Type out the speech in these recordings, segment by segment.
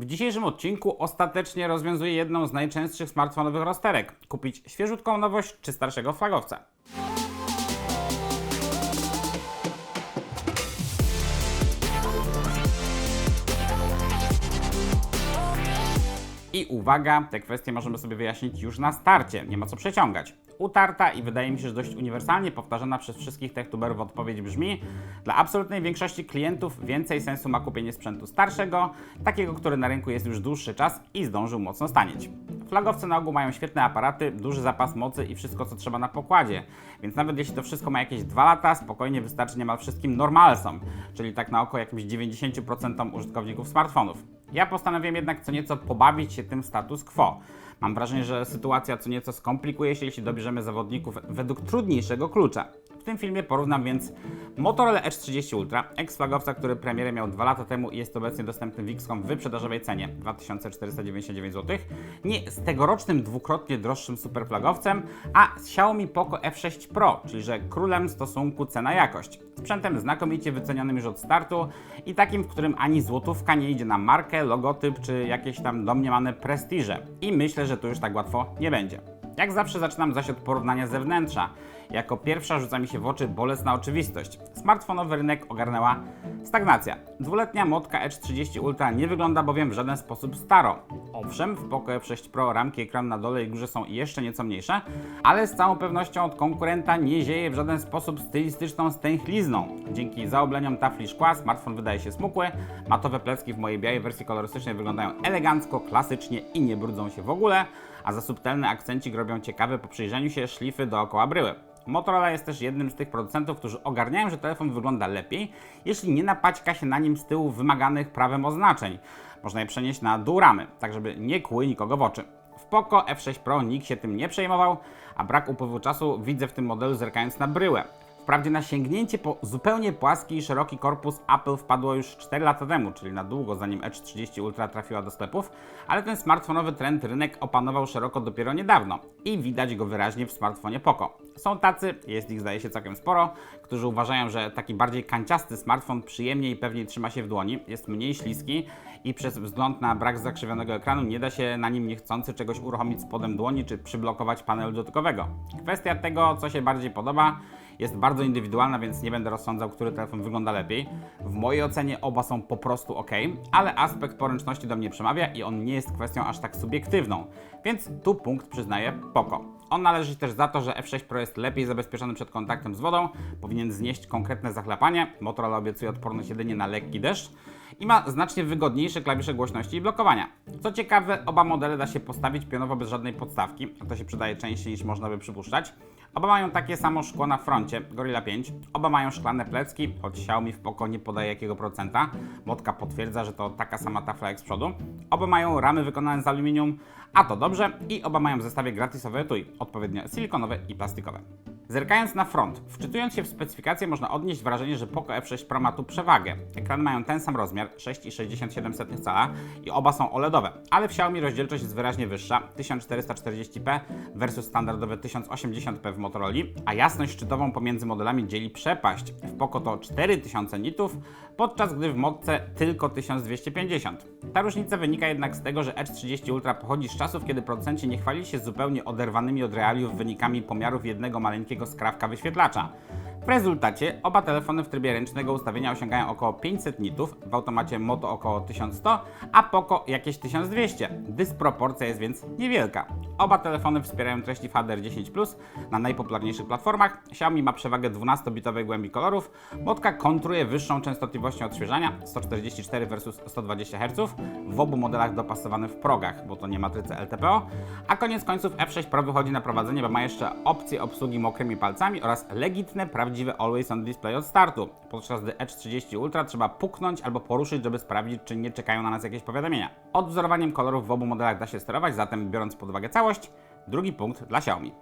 W dzisiejszym odcinku ostatecznie rozwiązuję jedną z najczęstszych smartfonowych rozterek. Kupić świeżutką nowość czy starszego flagowca. I uwaga, te kwestie możemy sobie wyjaśnić już na starcie, nie ma co przeciągać. Utarta i wydaje mi się, że dość uniwersalnie powtarzana przez wszystkich techtuberów odpowiedź brzmi Dla absolutnej większości klientów więcej sensu ma kupienie sprzętu starszego, takiego, który na rynku jest już dłuższy czas i zdążył mocno stanieć. Flagowce na ogół mają świetne aparaty, duży zapas mocy i wszystko, co trzeba na pokładzie, więc nawet jeśli to wszystko ma jakieś 2 lata, spokojnie wystarczy niemal wszystkim normalsom, czyli tak na oko jakimś 90% użytkowników smartfonów. Ja postanowiłem jednak co nieco pobawić się tym status quo. Mam wrażenie, że sytuacja co nieco skomplikuje się, jeśli dobierzemy zawodników według trudniejszego klucza. Tym filmie porównam więc Motorola Edge 30 Ultra, ex-flagowca, który premierę miał 2 lata temu i jest obecnie dostępny w XCOM w wyprzedażowej cenie 2499 zł, nie z tegorocznym dwukrotnie droższym superflagowcem, a z Xiaomi Poco F6 Pro, czyli że królem stosunku cena-jakość. Sprzętem znakomicie wycenionym już od startu i takim, w którym ani złotówka nie idzie na markę, logotyp czy jakieś tam domniemane prestiże. I myślę, że to już tak łatwo nie będzie. Jak zawsze zaczynam zaś od porównania zewnętrza. Jako pierwsza rzuca mi się w oczy bolesna oczywistość. Smartfonowy rynek ogarnęła stagnacja. Dwuletnia motka Edge 30 Ultra nie wygląda bowiem w żaden sposób staro. Owszem, w Poco F6 Pro ramki ekran na dole i górze są jeszcze nieco mniejsze, ale z całą pewnością od konkurenta nie zieje w żaden sposób stylistyczną stęchlizną. Dzięki zaobleniom tafli szkła smartfon wydaje się smukły, matowe plecki w mojej białej wersji kolorystycznej wyglądają elegancko, klasycznie i nie brudzą się w ogóle, a za subtelny akcencik robią ciekawe po przyjrzeniu się szlify dookoła bryły. Motorola jest też jednym z tych producentów, którzy ogarniają, że telefon wygląda lepiej, jeśli nie napaćka się na nim z tyłu wymaganych prawem oznaczeń. Można je przenieść na dół ramy, tak żeby nie kły nikogo w oczy. W Poco F6 Pro nikt się tym nie przejmował, a brak upływu czasu widzę w tym modelu zerkając na bryłę. Wprawdzie na sięgnięcie po zupełnie płaski i szeroki korpus Apple wpadło już 4 lata temu, czyli na długo zanim Edge 30 Ultra trafiła do sklepów, ale ten smartfonowy trend rynek opanował szeroko dopiero niedawno i widać go wyraźnie w smartfonie Poco. Są tacy, jest ich zdaje się całkiem sporo, którzy uważają, że taki bardziej kanciasty smartfon przyjemniej i pewniej trzyma się w dłoni, jest mniej śliski i przez wzgląd na brak zakrzywionego ekranu nie da się na nim niechcący czegoś uruchomić spodem dłoni czy przyblokować panelu dotykowego. Kwestia tego, co się bardziej podoba, jest bardzo indywidualna, więc nie będę rozsądzał, który telefon wygląda lepiej. W mojej ocenie oba są po prostu ok, ale aspekt poręczności do mnie przemawia i on nie jest kwestią aż tak subiektywną, więc tu punkt przyznaję Poco. On należy też za to, że F6 Pro jest lepiej zabezpieczony przed kontaktem z wodą, powinien znieść konkretne zachlapanie, Motorola obiecuje odporność jedynie na lekki deszcz i ma znacznie wygodniejsze klawisze głośności i blokowania. Co ciekawe, oba modele da się postawić pionowo bez żadnej podstawki, a to się przydaje częściej niż można by przypuszczać. Oba mają takie samo szkło na froncie, Gorilla 5. Oba mają szklane plecki, choć Xiaomi w Poco nie podaje jakiego procenta. Motka potwierdza, że to taka sama tafla jak z przodu. Oba mają ramy wykonane z aluminium, a to dobrze. I oba mają w zestawie gratisowe etui, odpowiednio silikonowe i plastikowe. Zerkając na front, wczytując się w specyfikację można odnieść wrażenie, że Poco F6 Pro ma tu przewagę. Ekrany mają ten sam rozmiar, 6,67 cala i oba są OLEDowe, ale w Xiaomi rozdzielczość jest wyraźnie wyższa, 1440p versus standardowe 1080p w Motorola, a jasność szczytową pomiędzy modelami dzieli przepaść. W Poco to 4000 nitów, podczas gdy w modce tylko 1250. Ta różnica wynika jednak z tego, że Edge 30 Ultra pochodzi z czasów, kiedy producenci nie chwalili się zupełnie oderwanymi od realiów wynikami pomiarów jednego maleńkiego skrawka wyświetlacza. W rezultacie oba telefony w trybie ręcznego ustawienia osiągają około 500 nitów, w automacie Moto około 1100, a Poco jakieś 1200. Dysproporcja jest więc niewielka. Oba telefony wspierają treści HDR10+, na najpopularniejszych platformach. Xiaomi ma przewagę 12-bitowej głębi kolorów, Motka kontruje wyższą częstotliwością odświeżania 144 versus 120 Hz, w obu modelach dopasowanym w progach, bo to nie matryce LTPO, a koniec końców F6 Pro wychodzi na prowadzenie, bo ma jeszcze opcję obsługi mokrymi palcami oraz legitne, prawdziwe Always On Display od startu, podczas gdy Edge 30 Ultra trzeba puknąć albo poruszyć, żeby sprawdzić, czy nie czekają na nas jakieś powiadomienia. Odwzorowaniem kolorów w obu modelach da się sterować, zatem biorąc pod uwagę całość, drugi punkt dla Xiaomi.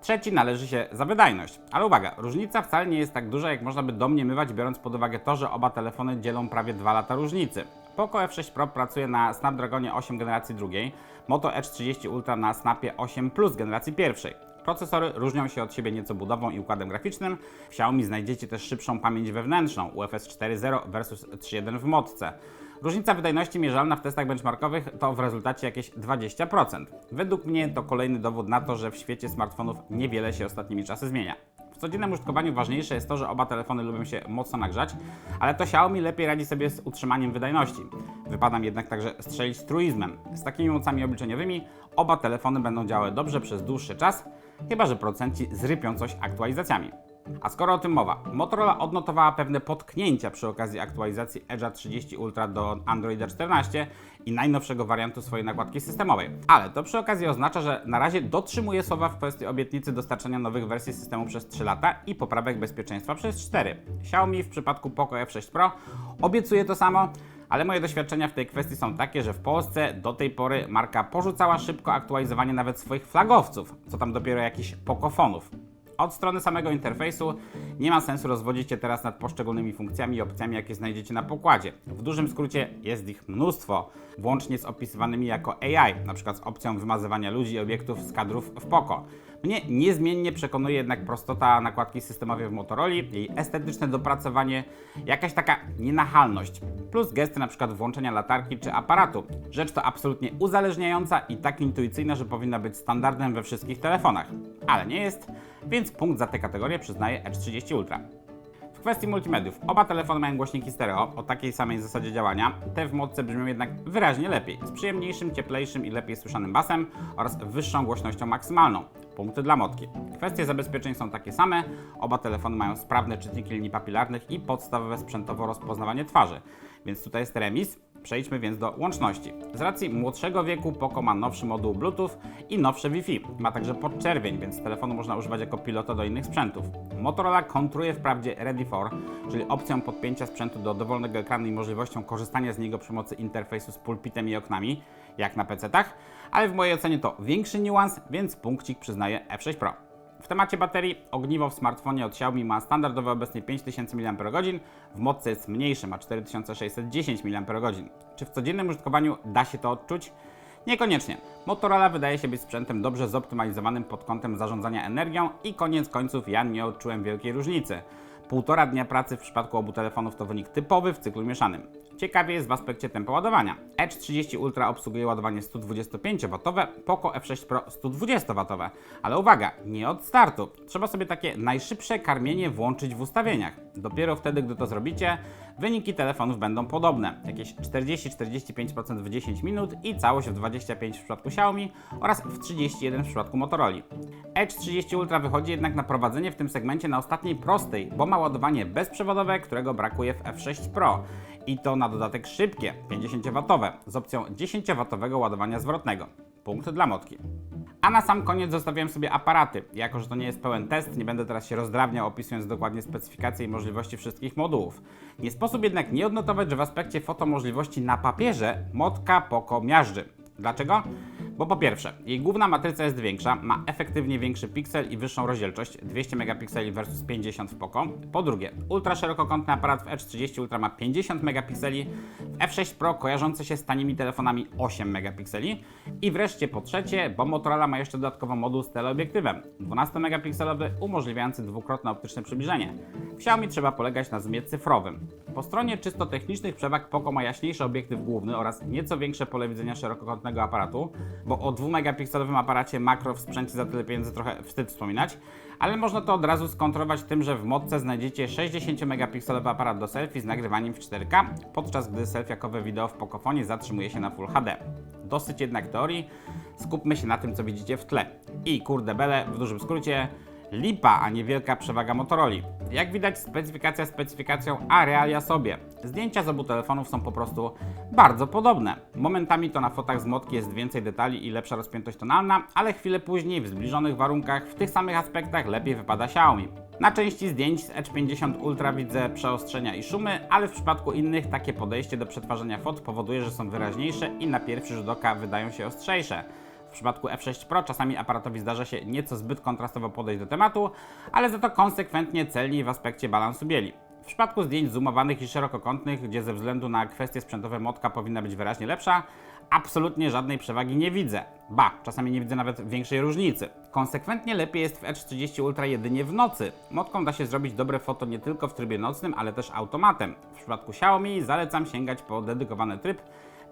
Trzeci należy się za wydajność. Ale uwaga, różnica wcale nie jest tak duża, jak można by domniemywać, biorąc pod uwagę to, że oba telefony dzielą prawie 2 lata różnicy. Poco F6 Pro pracuje na Snapdragonie 8 generacji drugiej, Moto Edge 30 Ultra na Snapie 8 Plus generacji pierwszej. Procesory różnią się od siebie nieco budową i układem graficznym. W Xiaomi znajdziecie też szybszą pamięć wewnętrzną UFS 4.0 versus 3.1 w modce. Różnica wydajności mierzalna w testach benchmarkowych to w rezultacie jakieś 20%. Według mnie to kolejny dowód na to, że w świecie smartfonów niewiele się ostatnimi czasy zmienia. W codziennym użytkowaniu ważniejsze jest to, że oba telefony lubią się mocno nagrzać, ale to Xiaomi lepiej radzi sobie z utrzymaniem wydajności. Wypada mi jednak także strzelić truizmem. Z takimi mocami obliczeniowymi oba telefony będą działały dobrze przez dłuższy czas, chyba że producenci zrypią coś aktualizacjami. A skoro o tym mowa, Motorola odnotowała pewne potknięcia przy okazji aktualizacji Edge'a 30 Ultra do Androida 14 i najnowszego wariantu swojej nakładki systemowej. Ale to przy okazji oznacza, że na razie dotrzymuje słowa w kwestii obietnicy dostarczenia nowych wersji systemu przez 3 lata i poprawek bezpieczeństwa przez 4. Xiaomi w przypadku Poco F6 Pro obiecuje to samo, ale moje doświadczenia w tej kwestii są takie, że w Polsce do tej pory marka porzucała szybko aktualizowanie nawet swoich flagowców, co tam dopiero jakichś pokofonów. Od strony samego interfejsu nie ma sensu rozwodzić się teraz nad poszczególnymi funkcjami i opcjami, jakie znajdziecie na pokładzie. W dużym skrócie jest ich mnóstwo, włącznie z opisywanymi jako AI, przykład z opcją wymazywania ludzi i obiektów z kadrów w Poco. Mnie niezmiennie przekonuje jednak prostota nakładki systemowej w Motorola, jej estetyczne dopracowanie, jakaś taka nienachalność, plus gesty przykład włączenia latarki czy aparatu. Rzecz to absolutnie uzależniająca i tak intuicyjna, że powinna być standardem we wszystkich telefonach. Ale nie jest, więc punkt za tę kategorię przyznaje Edge 30 Ultra. W kwestii multimediów, oba telefony mają głośniki stereo o takiej samej zasadzie działania. Te w modce brzmią jednak wyraźnie lepiej, z przyjemniejszym, cieplejszym i lepiej słyszanym basem oraz wyższą głośnością maksymalną. Punkty dla motki. Kwestie zabezpieczeń są takie same. Oba telefony mają sprawne czytniki linii papilarnych i podstawowe sprzętowo rozpoznawanie twarzy. Więc tutaj jest remis. Przejdźmy więc do łączności. Z racji młodszego wieku Poco ma nowszy moduł Bluetooth i nowsze Wi-Fi. Ma także podczerwień, więc telefonu można używać jako pilota do innych sprzętów. Motorola kontruje wprawdzie Ready for, czyli opcją podpięcia sprzętu do dowolnego ekranu i możliwością korzystania z niego przy pomocy interfejsu z pulpitem i oknami, jak na PC-tach, ale w mojej ocenie to większy niuans, więc punkcik przyznaję F6 Pro. W temacie baterii ogniwo w smartfonie od Xiaomi ma standardowe obecnie 5000 mAh, w modce jest mniejsze, ma 4610 mAh. Czy w codziennym użytkowaniu da się to odczuć? Niekoniecznie. Motorola wydaje się być sprzętem dobrze zoptymalizowanym pod kątem zarządzania energią i koniec końców ja nie odczułem wielkiej różnicy. Półtora dnia pracy w przypadku obu telefonów to wynik typowy w cyklu mieszanym. Ciekawie jest w aspekcie tempa ładowania. Edge 30 Ultra obsługuje ładowanie 125W, Poco F6 Pro 120W. Ale uwaga, nie od startu. Trzeba sobie takie najszybsze karmienie włączyć w ustawieniach. Dopiero wtedy, gdy to zrobicie, wyniki telefonów będą podobne. Jakieś 40-45% w 10 minut i całość w 25% w przypadku Xiaomi oraz w 31% w przypadku Motorola. Edge 30 Ultra wychodzi jednak na prowadzenie w tym segmencie na ostatniej prostej, bo ma ładowanie bezprzewodowe, którego brakuje w F6 Pro. I to na dodatek szybkie, 50W, z opcją 10W ładowania zwrotnego. Punkt dla motki. A na sam koniec zostawiłem sobie aparaty. Jako, że to nie jest pełen test, nie będę teraz się rozdrabniał opisując dokładnie specyfikacje i możliwości wszystkich modułów. Nie sposób jednak nie odnotować, że w aspekcie fotomożliwości na papierze motka Poco miażdży. Dlaczego? Bo po pierwsze, jej główna matryca jest większa, ma efektywnie większy piksel i wyższą rozdzielczość 200 megapikseli versus 50 w Poco. Po drugie, ultra szerokokątny aparat w Edge30 Ultra ma 50 megapikseli, w F6 Pro kojarzący się z tanimi telefonami 8 megapikseli. I wreszcie po trzecie, bo Motorola ma jeszcze dodatkowo moduł z teleobiektywem 12 megapikselowy umożliwiający dwukrotne optyczne przybliżenie. W Xiaomi trzeba polegać na zoomie cyfrowym. Po stronie czysto technicznych przewag Poco ma jaśniejszy obiektyw główny oraz nieco większe pole widzenia szerokokątnego aparatu, bo o 2-megapikselowym aparacie makro w sprzęcie za tyle pieniędzy trochę wstyd wspominać, ale można to od razu skontrować tym, że w modce znajdziecie 60-megapikselowy aparat do selfie z nagrywaniem w 4K, podczas gdy selfiakowe wideo w Pocofonie zatrzymuje się na Full HD. Dosyć jednak teorii, skupmy się na tym, co widzicie w tle. I kurde bele, w dużym skrócie, lipa, a nie wielka przewaga Motorola. Jak widać, specyfikacja specyfikacją, a realia sobie. Zdjęcia z obu telefonów są po prostu bardzo podobne. Momentami to na fotach z motki jest więcej detali i lepsza rozpiętość tonalna, ale chwilę później w zbliżonych warunkach w tych samych aspektach lepiej wypada Xiaomi. Na części zdjęć z Edge 50 Ultra widzę przeostrzenia i szumy, ale w przypadku innych takie podejście do przetwarzania fot powoduje, że są wyraźniejsze i na pierwszy rzut oka wydają się ostrzejsze. Przypadku F6 Pro czasami aparatowi zdarza się nieco zbyt kontrastowo podejść do tematu, ale za to konsekwentnie celniej w aspekcie balansu bieli. W przypadku zdjęć zoomowanych i szerokokątnych, gdzie ze względu na kwestie sprzętowe motka powinna być wyraźnie lepsza, absolutnie żadnej przewagi nie widzę. Ba, czasami nie widzę nawet większej różnicy. Konsekwentnie lepiej jest w Edge 30 Ultra jedynie w nocy. Motką da się zrobić dobre foto nie tylko w trybie nocnym, ale też automatem. W przypadku Xiaomi zalecam sięgać po dedykowany tryb.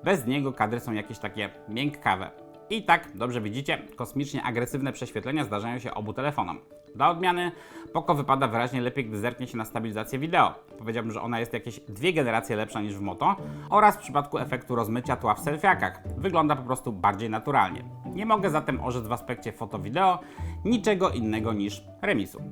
Bez niego kadry są jakieś takie miękkawe. I tak, dobrze widzicie, kosmicznie agresywne prześwietlenia zdarzają się obu telefonom. Dla odmiany Poco wypada wyraźnie lepiej, gdy zerknie się na stabilizację wideo. Powiedziałbym, że ona jest jakieś dwie generacje lepsza niż w Moto oraz w przypadku efektu rozmycia tła w selfiakach. Wygląda po prostu bardziej naturalnie. Nie mogę zatem orzec w aspekcie foto-wideo niczego innego niż remisu.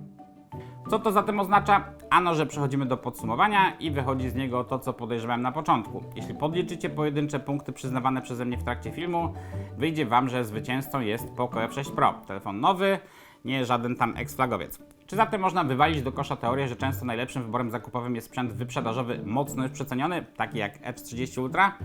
Co to zatem oznacza? Ano, że przechodzimy do podsumowania i wychodzi z niego to, co podejrzewałem na początku. Jeśli podliczycie pojedyncze punkty przyznawane przeze mnie w trakcie filmu, wyjdzie Wam, że zwycięzcą jest Poco F6 Pro. Telefon nowy, nie żaden tam ex-flagowiec. Czy zatem można wywalić do kosza teorię, że często najlepszym wyborem zakupowym jest sprzęt wyprzedażowy mocno już przeceniony, taki jak Edge 30 Ultra?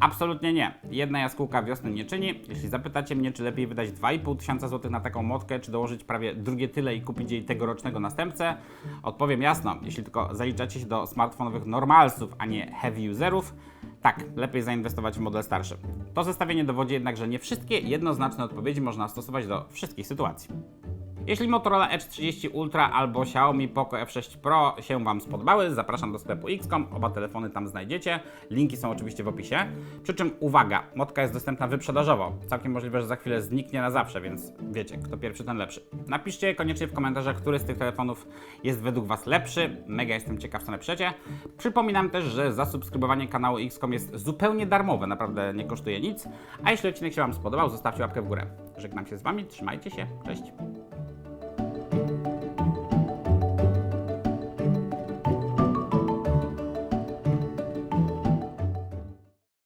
Absolutnie nie. Jedna jaskółka wiosny nie czyni. Jeśli zapytacie mnie, czy lepiej wydać 2,5 tysiąca złotych na taką motkę, czy dołożyć prawie drugie tyle i kupić jej tegorocznego następcę, odpowiem jasno. Jeśli tylko zaliczacie się do smartfonowych normalsów, a nie heavy userów, tak, lepiej zainwestować w model starszy. To zestawienie dowodzi jednak, że nie wszystkie jednoznaczne odpowiedzi można stosować do wszystkich sytuacji. Jeśli Motorola Edge 30 Ultra albo Xiaomi Poco F6 Pro się Wam spodobały, zapraszam do sklepu Xcom, oba telefony tam znajdziecie, linki są oczywiście w opisie. Przy czym uwaga, motka jest dostępna wyprzedażowo, całkiem możliwe, że za chwilę zniknie na zawsze, więc wiecie, kto pierwszy, ten lepszy. Napiszcie koniecznie w komentarzach, który z tych telefonów jest według Was lepszy, mega jestem ciekaw, co napiszecie. Przypominam też, że zasubskrybowanie kanału Xcom jest zupełnie darmowe, naprawdę nie kosztuje nic, a jeśli odcinek się Wam spodobał, zostawcie łapkę w górę. Żegnam się z Wami, trzymajcie się, cześć!